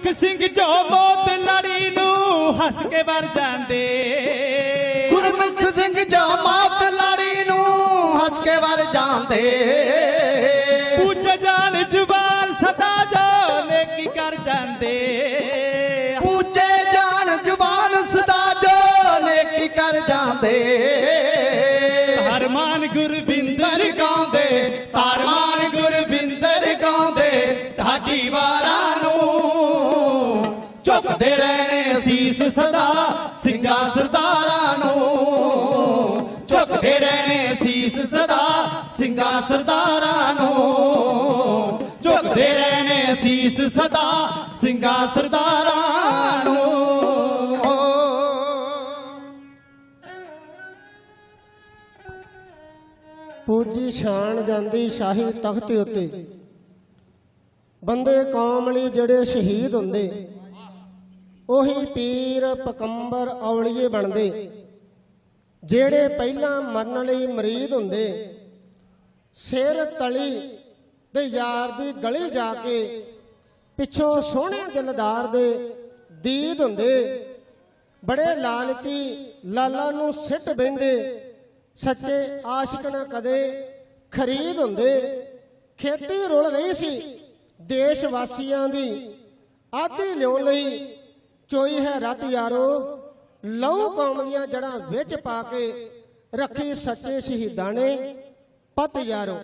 ਗੁਰਮੁਖ ਸਿੰਘ ਜੋ ਮੌਤ ਲੜੀ ਨੂੰ ਹੱਸ ਕੇ ਵਰ ਜਾਂਦੇ। ਗੁਰਮੁਖ ਸਿੰਘ ਜੋ ਮੌਤ ਲੜੀ ਨੂੰ ਹੱਸ ਕੇ ਵਰ ਜਾਂਦੇ। ਪੁੱਛ ਜਾਣ ਜਵਾਨ ਸਦਾ ਜੋ ਨੇਕੀ ਕਰ ਜਾਂਦੇ। ਪੂਜੇ ਜਾਣ ਜ਼ੁਬਾਨ ਸਦਾ ਜੋ ਨੇਕੀ ਕਰ ਜਾਂਦੇ। ਹਰਮਾਨ ਗੁਰਬਿੰਦਰ ਦਰ ਗਾਉਂਦੇ ਤਾਰਮਾਨ ਝੁਕਦੇ ਰਹਿਣੇ ਸੀਸ ਸਦਾ, ਸਿੰਘਾ ਸਰਦਾਰਾਂ ਨੂੰ। ਝੁਕਦੇ ਰਹਿਣੇ ਸੀਸ ਸਦਾ, ਸਿੰਘਾ ਸਰਦਾਰਾਂ ਨੂੰ। ਝੁਕਦੇ ਰਹਿਣੇ ਸੀਸ ਸਦਾ, ਸਿੰਘਾ ਸਰਦਾਰਾਂ ਨੂੰ। ਪੂਜੀ ਸ਼ਾਨ ਜਾਂਦੀ ਸ਼ਾਹੀ ਤਖਤ ਉੱਤੇ। ਬੰਦੇ ਕੌਮ ਲਈ ਜਿਹੜੇ ਸ਼ਹੀਦ ਹੁੰਦੇ ਉਹੀ ਪੀਰ ਪਕੰਬਰ ਔਲੀਏ ਬਣਦੇ। ਜਿਹੜੇ ਪਹਿਲਾਂ ਮਰਨ ਲਈ ਮਰੀਦ ਹੁੰਦੇ, ਸਿਰ ਤਲੀ ਤੇ ਯਾਰ ਦੀ ਗਲੀ ਜਾ ਕੇ ਪਿੱਛੋਂ ਸੋਹਣੇ ਦਿਲਦਾਰ ਦੇ ਦੀਦ ਹੁੰਦੇ। ਬੜੇ ਲਾਲਚੀ ਲਾਲਾ ਨੂੰ ਸਿੱਟ ਬਹਿੰਦੇ, ਸੱਚੇ ਆਸ਼ਿਕ ਨਾ ਕਦੇ ਖਰੀਦ ਹੁੰਦੇ। ਖੇਤੀ ਰੁਲ ਰਹੀ ਸੀ, ਦੇਸ਼ ਵਾਸੀਆਂ ਦੀ ਆਦੀ ਲਿਉਣ ਲਈ ਚੋਈ ਹੈ ਰਤ ਯਾਰੋ, ਲਹੂ ਕੌਮ ਦੀਆਂ ਜੜਾਂ ਵਿੱਚ ਪਾ ਕੇ ਰੱਖੀ ਸੱਚੇ ਸ਼ਹੀਦਾਂ ਨੇ। ਪਤ ਯਾਰੋ